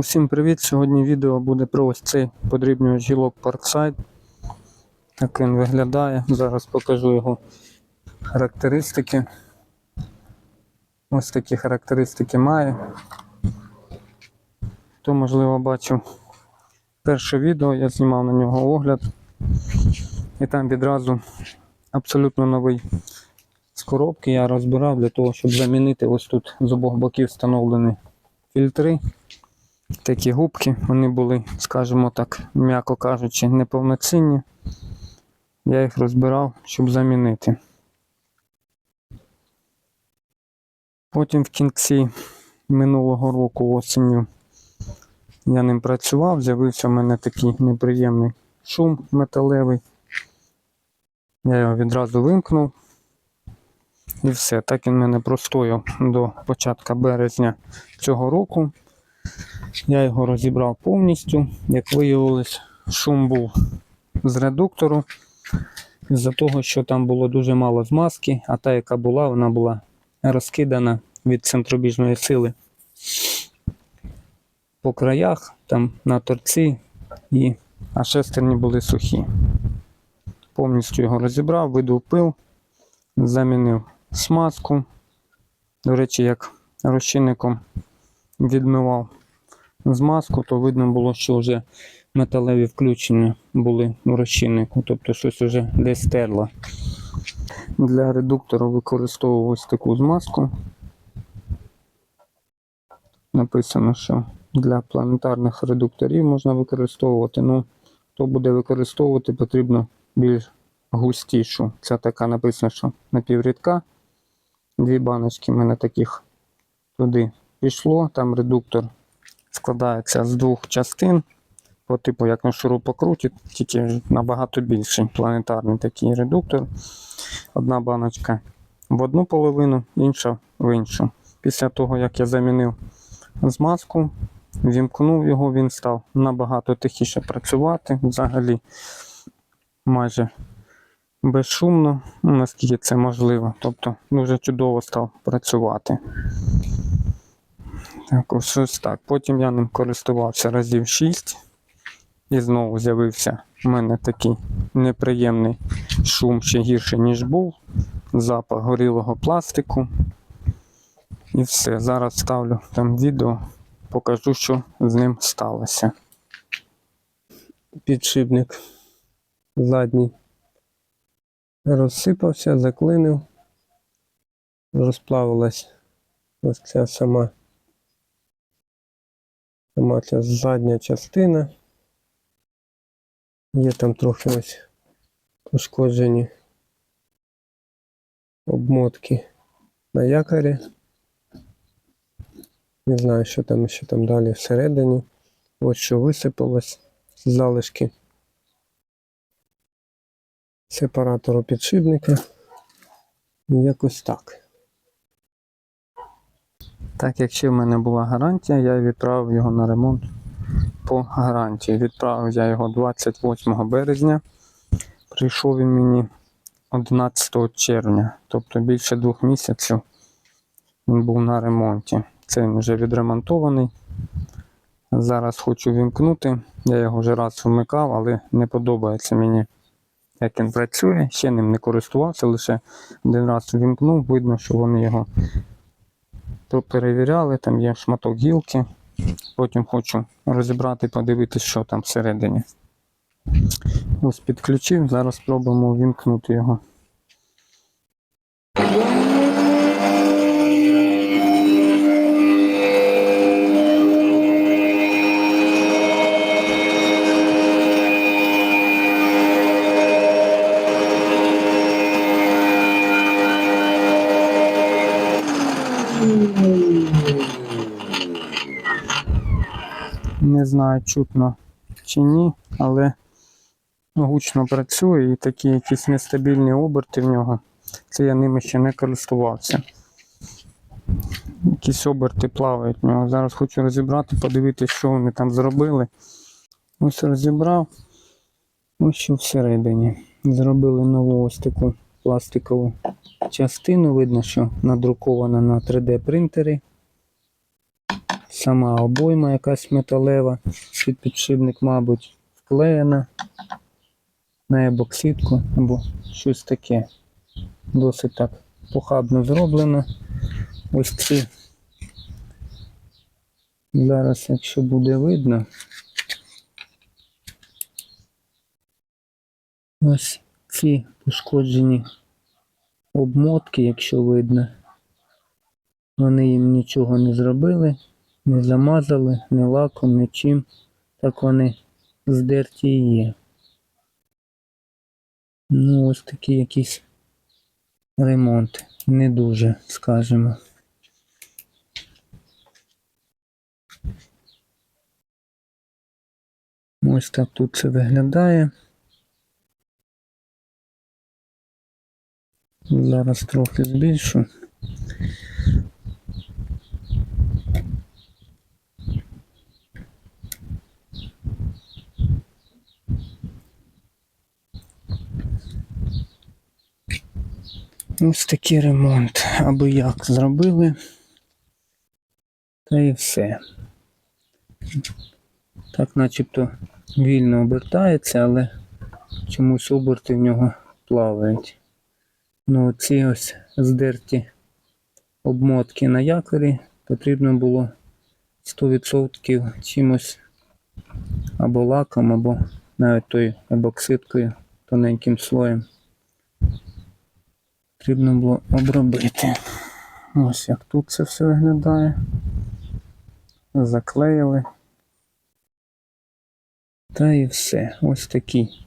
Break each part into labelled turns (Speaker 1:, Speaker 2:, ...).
Speaker 1: Усім привіт! Сьогодні відео буде про ось цей подрібнювач гілок Parkside. Так він виглядає. Зараз покажу його характеристики. Ось такі характеристики має. Хто, можливо, бачив перше відео, я знімав на нього огляд. І там відразу абсолютно новий з коробки я розбирав для того, щоб замінити ось тут з обох боків встановлені фільтри такі губки, вони були, скажімо так, м'яко кажучи, неповноцінні. Я їх розбирав, щоб замінити. Потім в кінці минулого року осінню я ним працював, з'явився в мене такий неприємний шум металевий. Я його відразу вимкнув. І все, так він мене простояв до початку березня цього року. Я його розібрав повністю. Як виявилось, шум був з редуктору. З-за того, що там було дуже мало змазки, а та, яка була, вона була розкидана від центробіжної сили по краях, там на торці, і, а шестерні були сухі. Повністю його розібрав, видув пил, замінив смазку. До речі, як розчинником відмивав змазку, то видно було, що вже металеві включення були у розчиннику, тобто щось вже десь терло. Для редуктору використовував ось таку змазку. Написано, що для планетарних редукторів можна використовувати. Ну, хто буде використовувати, потрібно більш густішу. Це така написано, що напіврідка. Дві баночки в мене таких туди пішло. Там редуктор складається з двох частин. По типу, як на шурупокруті, тільки набагато більший планетарний такий редуктор. Одна баночка в одну половину, інша в іншу. Після того, як я замінив змазку, вімкнув його, він став набагато тихіше працювати. Взагалі майже безшумно, наскільки це можливо. Тобто дуже чудово став працювати. Так, ось ось так. Потім я ним користувався разів 6. І знову з'явився в мене такий неприємний шум ще гірше, ніж був. Запах горілого пластику. І все. Зараз ставлю там відео, покажу, що з ним сталося. Підшипник задній розсипався, заклинив, розплавилась ось ця сама сама ця задня частина. Є там трохи ось пошкоджені обмотки на якорі. Не знаю, що там що там далі всередині. Ось що висипалось з залишки сепаратору підшипника. Якось так. Так як ще в мене була гарантія, я відправив його на ремонт по гарантії. Відправив я його 28 березня. Прийшов він мені 11 червня, тобто більше двох місяців він був на ремонті. Це він вже відремонтований. Зараз хочу вімкнути. Я його вже раз вмикав, але не подобається мені, як він працює. Ще ним не користувався, лише один раз вімкнув, видно, що вони його перевіряли, там є шматок гілки. Потім хочу розібрати, подивитися, що там всередині. Ось підключив, зараз спробуємо вімкнути його. Не знаю, чутно чи ні, але гучно працює і такі якісь нестабільні оберти в нього. Це я ними ще не користувався. Якісь оберти плавають в нього. Зараз хочу розібрати, подивитися, що вони там зробили. Ось розібрав. Ось що всередині. Зробили нову ось таку пластикову частину. Видно, що надрукована на 3D принтері. Сама обойма якась металева, під підшипник, мабуть, вклеєна на ебоксидку або щось таке. Досить так похабно зроблено. Ось ці. Зараз, якщо буде видно. Ось ці пошкоджені обмотки, якщо видно. Вони їм нічого не зробили, не замазали, ні лаком, нічим. Так вони здерті і є. Ну, ось такий якийсь ремонт. Не дуже, скажімо. Ось так тут це виглядає. Зараз трохи збільшу. Ось такий ремонт. Аби як зробили. Та і все. Так начебто вільно обертається, але чомусь оберти в нього плавають. Ну, ці ось здерті обмотки на якорі потрібно було 100% чимось або лаком, або навіть тою ебоксидкою тоненьким слоєм. Потрібно було обробити. Ось як тут це все виглядає. Заклеїли. Та і все. Ось такий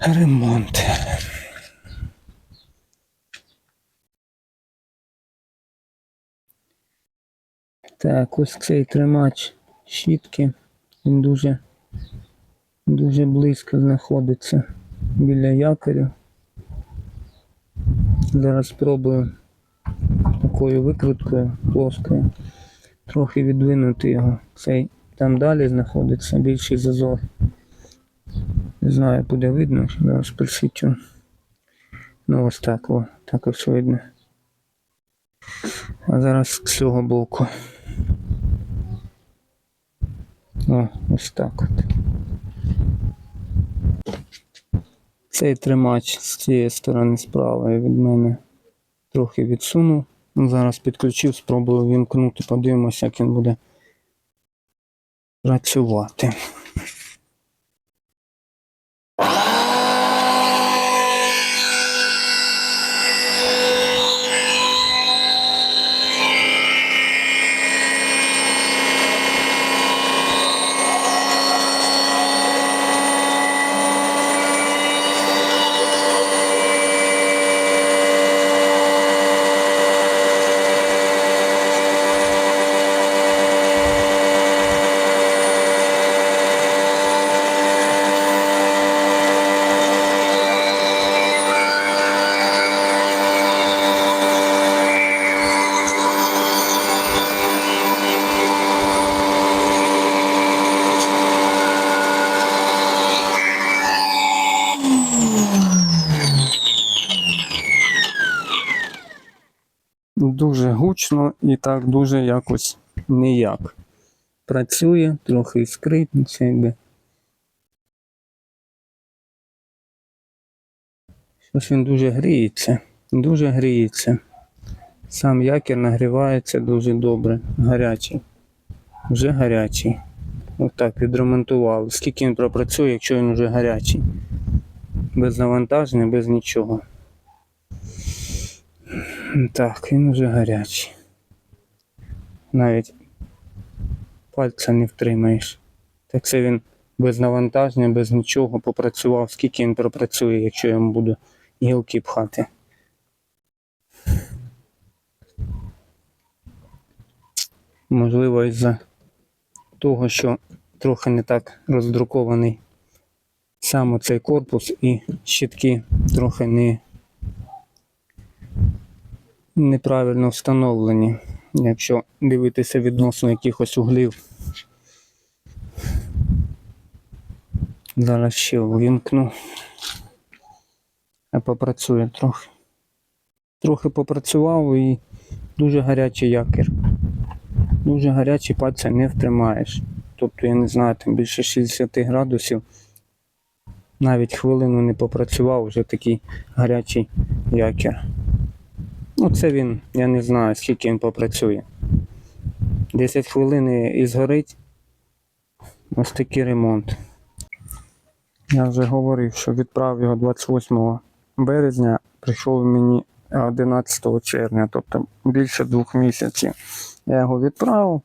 Speaker 1: ремонт. Так, ось цей тримач щітки. Він дуже, дуже близько знаходиться біля якоря. Зараз спробую такою викруткою плоскою трохи відвинути його. Цей там далі знаходиться більший зазор. Не знаю, буде видно, зараз присвічу. Ну ось так, о, так ось видно. А зараз з цього боку. О, ось так от. Цей тримач з цієї сторони справи від мене трохи відсунув. Ну, Зараз підключив, спробую вімкнути, подивимося, як він буде працювати. Гучно і так дуже якось ніяк. Працює, трохи іскрить, це. Щось він дуже гріється. Дуже гріється. Сам якір нагрівається дуже добре. Гарячий. Вже гарячий. Отак відремонтували. Скільки він пропрацює, якщо він вже гарячий. Без навантаження, без нічого. Так, він вже гарячий. Навіть пальця не втримаєш. Так це він без навантаження, без нічого попрацював. Скільки він пропрацює, якщо я йому буду гілки пхати. Можливо, із-за того, що трохи не так роздрукований сам оцей корпус і щитки трохи не неправильно встановлені, якщо дивитися відносно якихось углів. Зараз ще увімкну. Попрацює трохи. Трохи попрацював і дуже гарячий якір. Дуже гарячий пальця не втримаєш. Тобто, я не знаю, там більше 60 градусів. Навіть хвилину не попрацював, вже такий гарячий якір. Ну, це він, я не знаю, скільки він попрацює. 10 хвилин і згорить. Ось такий ремонт. Я вже говорив, що відправив його 28 березня, прийшов мені 11 червня, тобто більше двох місяців. Я його відправив,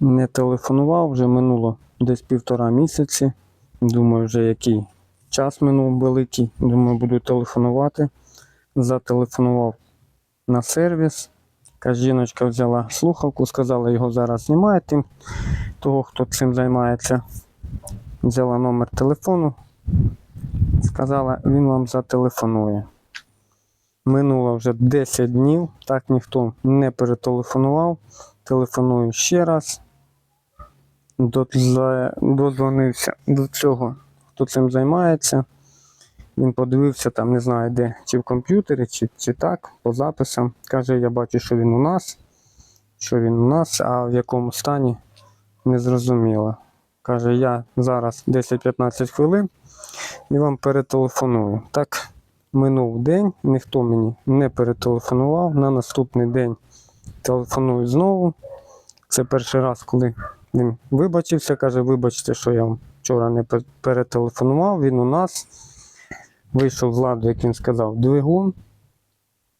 Speaker 1: не телефонував, вже минуло десь півтора місяці. Думаю, вже який час минув великий. Думаю, буду телефонувати. Зателефонував на сервіс. Жіночка взяла слухавку, сказала, його зараз знімає тим, того, хто цим займається. Взяла номер телефону, сказала, він вам зателефонує. Минуло вже 10 днів, так ніхто не перетелефонував. Телефоную ще раз. До- за- Додзвонився до цього, хто цим займається. Він подивився там, не знаю де, чи в комп'ютері, чи, чи так, по записам. Каже, я бачу, що він у нас, що він у нас, а в якому стані не зрозуміло. Каже, я зараз 10-15 хвилин і вам перетелефоную. Так, минув день, ніхто мені не перетелефонував. На наступний день телефоную знову. Це перший раз, коли він вибачився, каже, вибачте, що я вам вчора не перетелефонував, він у нас. Вийшов з ладу, як він сказав, двигун.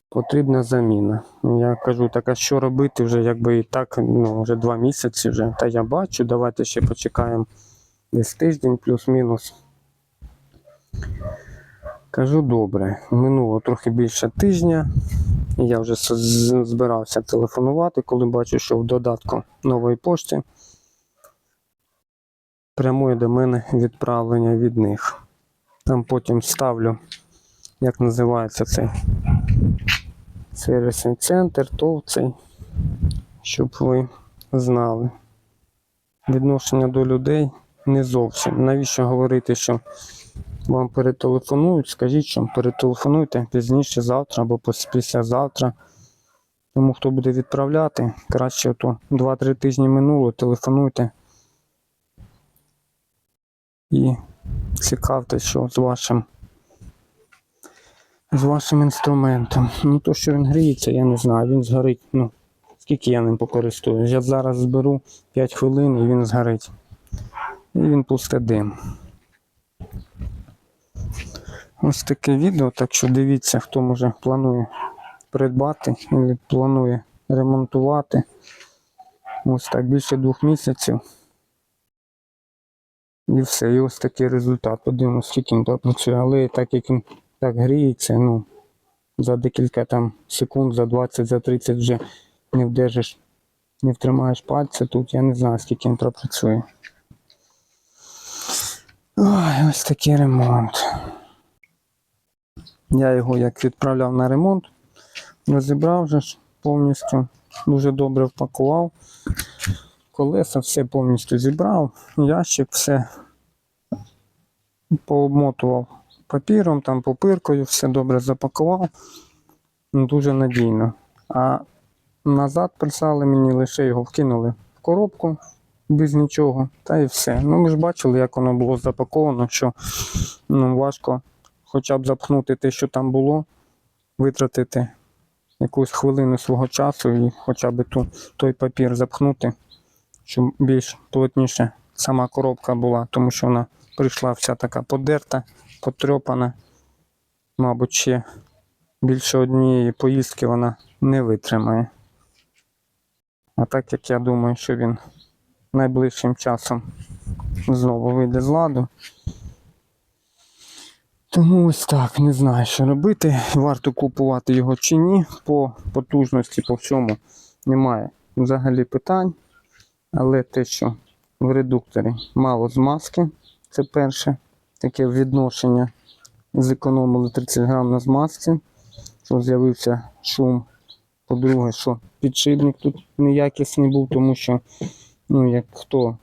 Speaker 1: Потрібна заміна. Я кажу, так а що робити вже, якби і так, ну, вже два місяці вже. Та я бачу, давайте ще почекаємо десь тиждень плюс-мінус. Кажу, добре. Минуло трохи більше тижня. І Я вже збирався телефонувати, коли бачу, що в додатку нової пошти прямує до мене відправлення від них. Там потім ставлю, як називається цей сервісний центр, ТОВ цей, щоб ви знали. Відношення до людей не зовсім. Навіщо говорити, що вам перетелефонують? Скажіть, що перетелефонуйте пізніше завтра або післязавтра. Тому хто буде відправляти, краще то 2-3 тижні минуло, телефонуйте. І цікавте, що з вашим з вашим інструментом. Ну то, що він гріється, я не знаю. Він згорить. Ну, скільки я ним покористуюсь. Я зараз зберу 5 хвилин і він згорить. І він пусте дим. Ось таке відео, так що дивіться, хто може планує придбати або планує ремонтувати. Ось так більше двох місяців. І все, і ось такий результат. Подивимось, скільки він працює. Але так як він так гріється, ну, за декілька там секунд, за 20, за 30 вже не вдержиш, не втримаєш пальця тут, я не знаю, скільки він пропрацює. Ой, ось такий ремонт. Я його як відправляв на ремонт, розібрав вже повністю, дуже добре впакував. Колеса все повністю зібрав, ящик все пообмотував папіром, там попиркою, все добре запакував. Дуже надійно. А назад прислали мені, лише його вкинули в коробку без нічого, та і все. Ну ми ж бачили, як воно було запаковано, що ну, важко хоча б запхнути те, що там було, витратити якусь хвилину свого часу і хоча б ту, той папір запхнути, щоб більш плотніше сама коробка була, тому що вона прийшла вся така подерта, потрьопана. Мабуть, ще більше однієї поїздки вона не витримає. А так як я думаю, що він найближчим часом знову вийде з ладу. Тому ось так, не знаю, що робити. Варто купувати його чи ні. По потужності, по всьому немає взагалі питань. Але те, що в редукторі мало змазки, це перше таке відношення. Зекономили 30 грам на змазці, що з'явився шум. По-друге, що підшипник тут неякісний був, тому що ну, як хто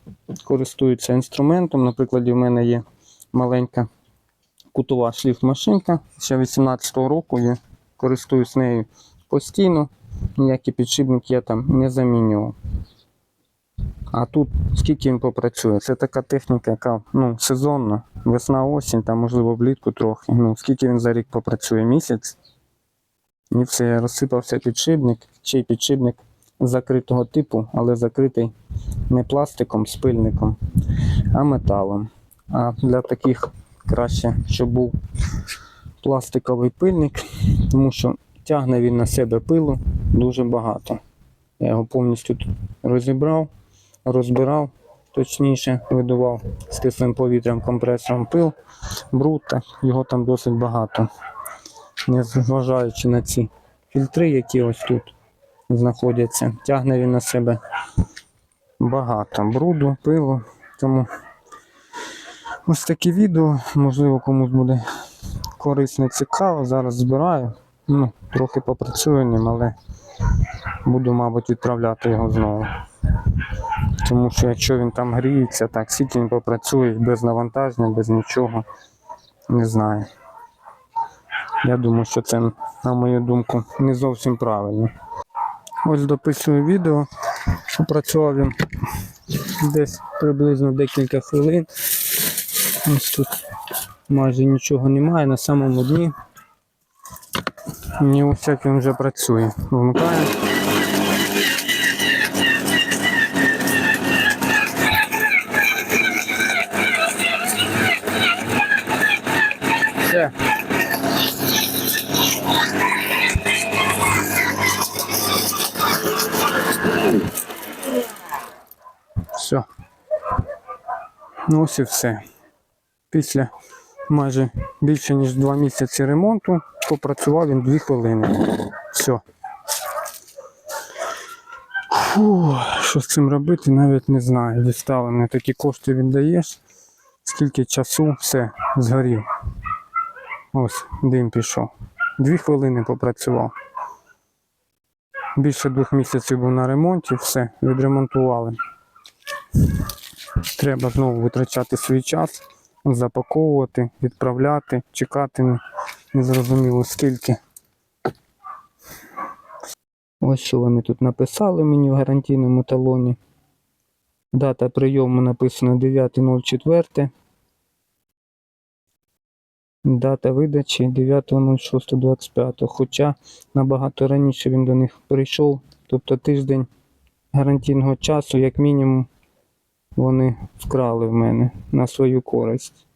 Speaker 1: користується інструментом, наприклад, в мене є маленька кутова шліфт-машинка ще 18-го року. Я користуюсь нею постійно, ніякі підшипники я там не замінював. А тут скільки він попрацює? Це така техніка, яка ну, сезонна, весна, осінь, там, можливо, влітку трохи. Ну, скільки він за рік попрацює? Місяць. І все, розсипався підшипник, ще підшипник закритого типу, але закритий не пластиком, спильником, а металом. А для таких краще, щоб був пластиковий пильник, тому що тягне він на себе пилу дуже багато. Я його повністю розібрав, розбирав, точніше видував з кислим повітрям компресором пил, бруд, його там досить багато. Не зважаючи на ці фільтри, які ось тут знаходяться, тягне він на себе багато бруду, пилу. Тому ось таке відео, можливо, комусь буде корисно, цікаво. Зараз збираю. Ну, трохи попрацюю ним, але буду, мабуть, відправляти його знову. Тому що якщо він там гріється, так, він попрацює без навантаження, без нічого, не знаю. Я думаю, що це, на мою думку, не зовсім правильно. Ось дописую відео. Попрацював він десь приблизно декілька хвилин. Ось тут майже нічого немає на самому дні. І ось як він вже працює. Вмикаю. Все. Ну ось і все. Після майже більше ніж 2 місяці ремонту попрацював він 2 хвилини. Все. Фу, що з цим робити, навіть не знаю. Відставлені такі кошти віддаєш. Скільки часу, все, згорів. Ось, дим пішов. Дві хвилини попрацював. Більше двох місяців був на ремонті, все, відремонтували. Треба знову витрачати свій час, запаковувати, відправляти, чекати незрозуміло скільки. Ось що вони тут написали мені в гарантійному талоні. Дата прийому написано 9.04. Дата видачі 9.06.25. Хоча набагато раніше він до них прийшов, тобто тиждень гарантійного часу, як мінімум, вони вкрали в мене на свою користь.